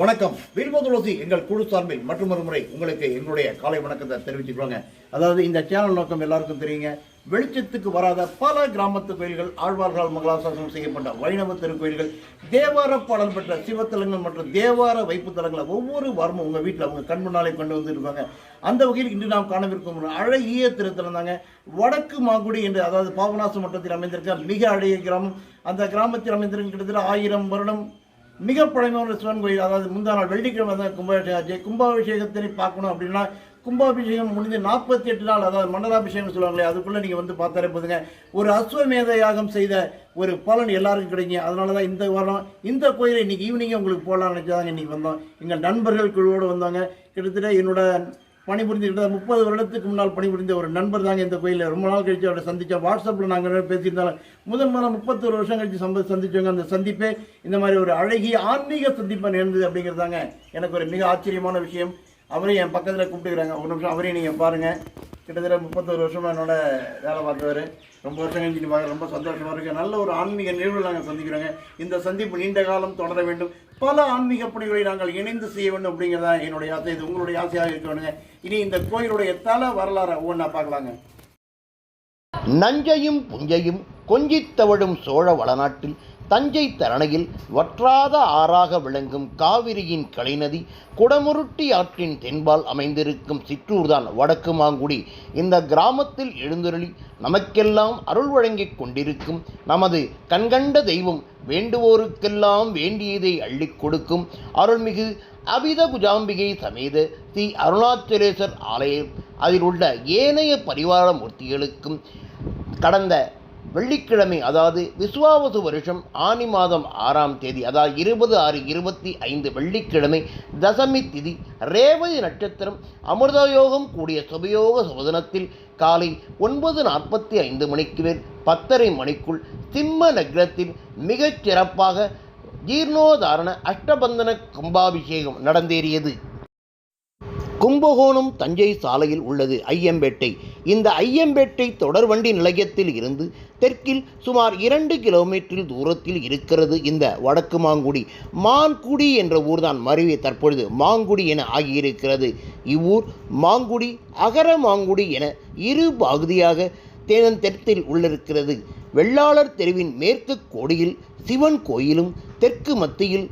வணக்கம். வில்வ எங்கள் குழு சார்பில் மற்றும் ஒரு முறை உங்களுக்கு எங்களுடைய காலை வணக்கத்தை தெரிவிச்சுக்கோங்க அதாவது இந்த சேனல் நோக்கம் எல்லாருக்கும் தெரியுங்க. வெளிச்சத்துக்கு வராத பல கிராமத்து கோயில்கள் ஆழ்வார்களால் மங்களாசாசனம் செய்யப்பட்ட வைணவ திருக்கோயில்கள் தேவார பாடல் பெற்ற சிவத்தலங்கள் மற்றும் தேவார வைப்பு தலங்களை ஒவ்வொரு வாரமும் உங்கள் வீட்டில் உங்கள் கண் முன்னாலே கொண்டு வந்துருப்பாங்க அந்த வகையில் இன்று நாம் காணவிருக்கும் ஒரு அழகிய திருத்தலம் தாங்க. வடக்கு மாங்குடி என்று அதாவது பாபநாச மட்டத்தில் அமைந்திருக்க மிக அழகிய கிராமம். அந்த கிராமத்தில் அமைந்திருக்கும் கிட்டத்தட்ட ஆயிரம் வருடம் மிக பழமையான சிவன் கோயில் அதாவது முந்தா நாள் வெள்ளிக்கிழமை தான் கும்பாபிஷேகம் ஆச்சு கும்பாபிஷேகத்தை பார்க்கணும் அப்படின்னா கும்பாபிஷேகம் முடிஞ்சு நாற்பத்தி எட்டு நாள் அதாவது மண்டலாபிஷேகம் சொல்லுவாங்களே அதுக்குள்ளே நீங்கள் வந்து பார்த்தாலே போதுங்க. ஒரு அஸ்வமேத யாகம் செய்த ஒரு பலன் எல்லாருக்கும் கிடைக்கும். அதனால தான் இந்த வாரம் இந்த கோயிலை இன்றைக்கி ஈவினிங்கே உங்களுக்கு போகலாம்னு நினச்சாங்க இன்றைக்கி வந்தோம். எங்கள் நண்பர்கள் குழுவோடு வந்தாங்க. கிட்டத்தட்ட என்னோட பணிபுரிந்து கிட்ட முப்பது வருடத்துக்கு முன்னால் பணிபுரிந்த ஒரு நண்பர் தாங்க இந்த கோயிலில். ரொம்ப நாள் கழிச்சு அவரை சந்தித்தோம் வாட்ஸ்அப்பில் நாங்கள் பேசியிருந்தாலும் முதன் முதல்ல முப்பத்தொரு வருஷம் கழிச்சு சம்ப சந்திச்சவங்க அந்த சந்திப்பே இந்த மாதிரி ஒரு அழகிய ஆன்மீக சந்திப்பை நேர்ந்தது அப்படிங்கிறதாங்க எனக்கு ஒரு மிக ஆச்சரியமான விஷயம். அவரையும் என் பக்கத்தில் கூப்பிட்டுக்கிறாங்க. ஒரு நிமிஷம் அவரையும் நீங்கள் பாருங்கள் கிட்டத்தட்ட முப்பத்தொரு வருஷமாக என்னோட வேலை பார்த்தவர். ரொம்ப வருஷம் கழிஞ்சிட்டு பார்க்க ரொம்ப சந்தோஷமாக இருக்குது நல்ல ஒரு ஆன்மீக நிகழ்வு நாங்கள் சந்திக்கிறோங்க. இந்த சந்திப்பு நீண்ட காலம் தொடர வேண்டும். பல ஆன்மீக பணிகளை நாங்கள் இணைந்து செய்ய வேண்டும் அப்படிங்கிறதா என்னுடைய ஆசை. இது உங்களுடைய ஆசையாக இருக்கணுங்க. இனி இந்த கோயிலுடைய தல வரலாறை ஒவ்வொன்றா பார்க்கலாங்க. நஞ்சையும் புஞ்சையும் கொஞ்சித் தவழும் சோழ வளநாட்டில் தஞ்சை தரணையில் வற்றாத ஆறாக விளங்கும் காவிரியின் கலைநதி குடமுருட்டி ஆற்றின் தென்பால் அமைந்திருக்கும் சிற்றூர்தான் வடக்கு மாங்குடி. இந்த கிராமத்தில் எழுந்தருளி நமக்கெல்லாம் அருள் வழங்கிக் கொண்டிருக்கும் நமது கண்கண்ட தெய்வம் வேண்டுவோருக்கெல்லாம் வேண்டியதை அள்ளிக் கொடுக்கும் அருள்மிகு அபித குஜாம்பிகை சமேத ஸ்ரீ அருணாச்சலேஸ்வர் ஆலயம். அதில் உள்ள ஏனைய பரிவார மூர்த்திகளுக்கும் கடந்த வெள்ளிக்கிழமை அதாவது விசுவாவசு வருஷம் ஆனி மாதம் ஆறாம் தேதி அதாவது இருபது ஆறு இருபத்தி ஐந்து வெள்ளிக்கிழமை தசமி திதி ரேவதி நட்சத்திரம் அமிர்தயோகம் கூடிய சுபயோக சுபதனத்தில் காலை ஒன்பது நாற்பத்தி ஐந்து மணிக்கு மேல் பத்தரை மணிக்குள் சிம்ம நகரத்தில் மிகச் சிறப்பாக ஜீர்ணோதாரண அஷ்டபந்தன கும்பாபிஷேகம் நடந்தேறியது. கும்பகோணம் தஞ்சை சாலையில் உள்ளது ஐயம்பேட்டை. இந்த ஐயம்பேட்டை தொடர்வண்டி நிலையத்தில் இருந்து தெற்கில் சுமார் இரண்டு கிலோமீட்டர் தூரத்தில் இருக்கிறது இந்த வடக்கு மாங்குடி. மான்குடி என்ற ஊர்தான் மருவி தற்பொழுது மாங்குடி என ஆகியிருக்கிறது. இவ்வூர் மாங்குடி அகர மாங்குடி என இரு பகுதியாக தேனந்தெற்கில் உள்ளிருக்கிறது. வெள்ளாளர் தெருவின் மேற்கு கோடியில் சிவன் கோயிலும் தெற்கு மத்தியில்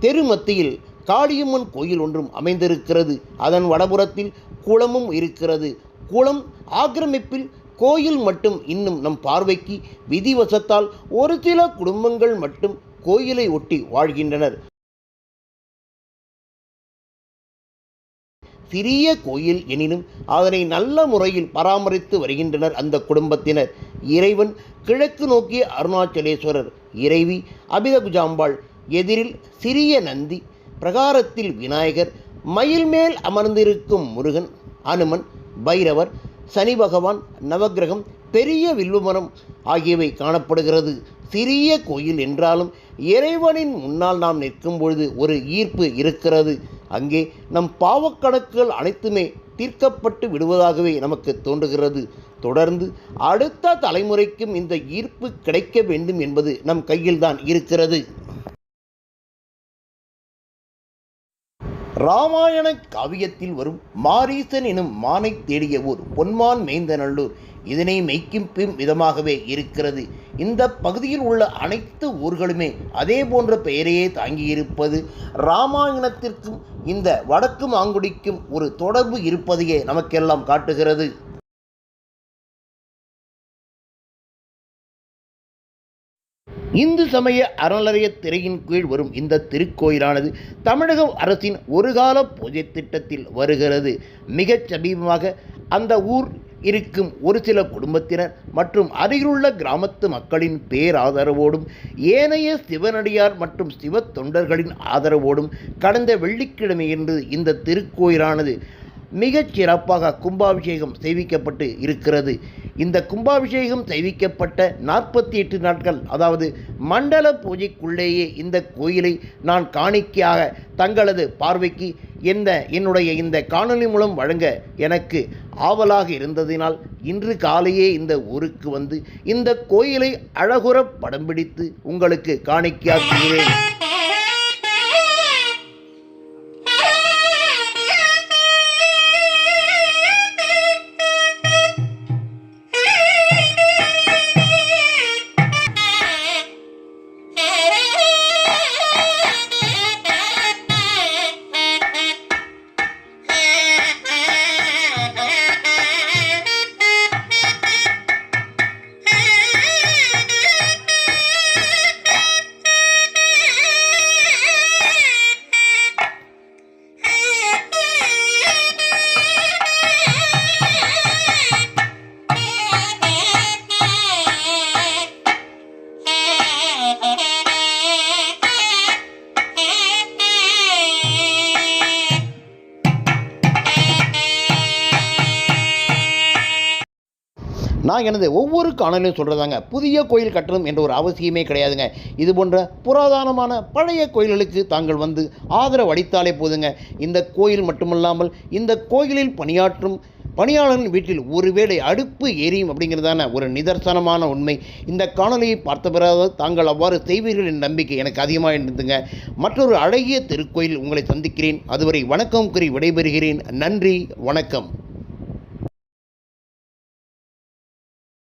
தெரு மத்தியில் காளியம்மன் கோயில் ஒன்றும் அமைந்திருக்கிறது. அதன் வடபுறத்தில் குளமும் இருக்கிறது. குளம் ஆக்கிரமிப்பில் கோயில் மட்டும் இன்னும் நம் பார்வைக்கு விதிவசத்தால் ஒரு சில குடும்பங்கள் மட்டும் கோயிலை ஒட்டி வாழ்கின்றனர். சிறிய கோயில் எனினும் அதனை நல்ல முறையில் பராமரித்து வருகின்றனர் அந்த குடும்பத்தினர். இறைவன் கிழக்கு நோக்கிய அருணாச்சலேஸ்வரர் இறைவி அபிதகுஜாம்பாள் எதிரில் சிறிய நந்தி பிரகாரத்தில் விநாயகர் மயில் மேல் அமர்ந்திருக்கும் முருகன் அனுமன் பைரவர் சனி பகவான் நவக்கிரகம் பெரிய வில்லுமரம் ஆகியவை காணப்படுகிறது. சிறிய கோயில் என்றாலும் இறைவனின் முன்னால் நாம் நிற்கும் பொழுது ஒரு ஈர்ப்பு இருக்கிறது. அங்கே நம் பாவக்கணக்குகள் அனைத்துமே தீர்க்கப்பட்டு விடுவதாகவே நமக்கு தோன்றுகிறது. தொடர்ந்து அடுத்த தலைமுறைக்கும் இந்த ஈர்ப்பு கிடைக்க வேண்டும் என்பது நம் கையில்தான் இருக்கிறது. ராமாயண காவியத்தில் வரும் மாரீசன் எனும் மானை தேடிய ஊர் பொன்மான் மேய்ந்தநல்லூர். இதனை மெய்க்கும் பின் விதமாகவே இருக்கிறது. இந்த பகுதியில் உள்ள அனைத்து ஊர்களுமே அதே போன்ற பெயரையே தாங்கியிருப்பது ராமாயணத்திற்கும் இந்த வடக்கு மாங்குடிக்கும் ஒரு தொடர்பு இருப்பதையே நமக்கெல்லாம் காட்டுகிறது. இந்து சமய அறநிலைய திரையின் கீழ் வரும் இந்த திருக்கோயிலானது தமிழக அரசின் ஒருகால பூஜை திட்டத்தில் வருகிறது. மிகச் சமீபமாக அந்த ஊர் இருக்கும் ஒரு சில குடும்பத்தினர் மற்றும் அருகிலுள்ள கிராமத்து மக்களின் பேராதரவோடும் ஏனைய சிவனடியார் மற்றும் சிவ தொண்டர்களின் ஆதரவோடும் கடந்த வெள்ளிக்கிழமையன்று இந்த திருக்கோயிலானது மிகச் சிறப்பாக கும்பாபிஷேகம் செய்விக்கப்பட்டு இருக்கிறது. இந்த கும்பாபிஷேகம் செய்விக்கப்பட்ட நாற்பத்தி எட்டு நாட்கள் அதாவது மண்டல பூஜைக்குள்ளேயே இந்த கோயிலை நான் காணிக்கையாக தங்களது பார்வைக்கு எந்த என்னுடைய இந்த காணொளி மூலம் வழங்க எனக்கு ஆவலாக இருந்ததினால் இன்று காலையே இந்த ஊருக்கு வந்து இந்த கோயிலை அழகுற படம் பிடித்து உங்களுக்கு காணிக்கையாக்குகிறேன். நான் எனது ஒவ்வொரு காணொலியும் சொல்கிறதாங்க புதிய கோயில் கட்டணும் என்ற ஒரு அவசியமே கிடையாதுங்க. இது போன்ற புராதனமான பழைய கோயில்களுக்கு தாங்கள் வந்து ஆதரவு அளித்தாலே போதுங்க. இந்த கோயில் மட்டுமல்லாமல் இந்த கோயிலில் பணியாற்றும் பணியாளர்கள் வீட்டில் ஒருவேளை அடுப்பு எரியும் அப்படிங்கிறதான ஒரு நிதர்சனமான உண்மை. இந்த காணொலியை பார்த்த பிறகு தாங்கள் அவ்வாறு செய்வீர்கள் என்ற நம்பிக்கை எனக்கு அதிகமாக இருந்துங்க மற்றொரு அழகிய திருக்கோயில் உங்களை சந்திக்கிறேன். அதுவரை வணக்கம் கூறி விடைபெறுகிறேன். நன்றி வணக்கம்.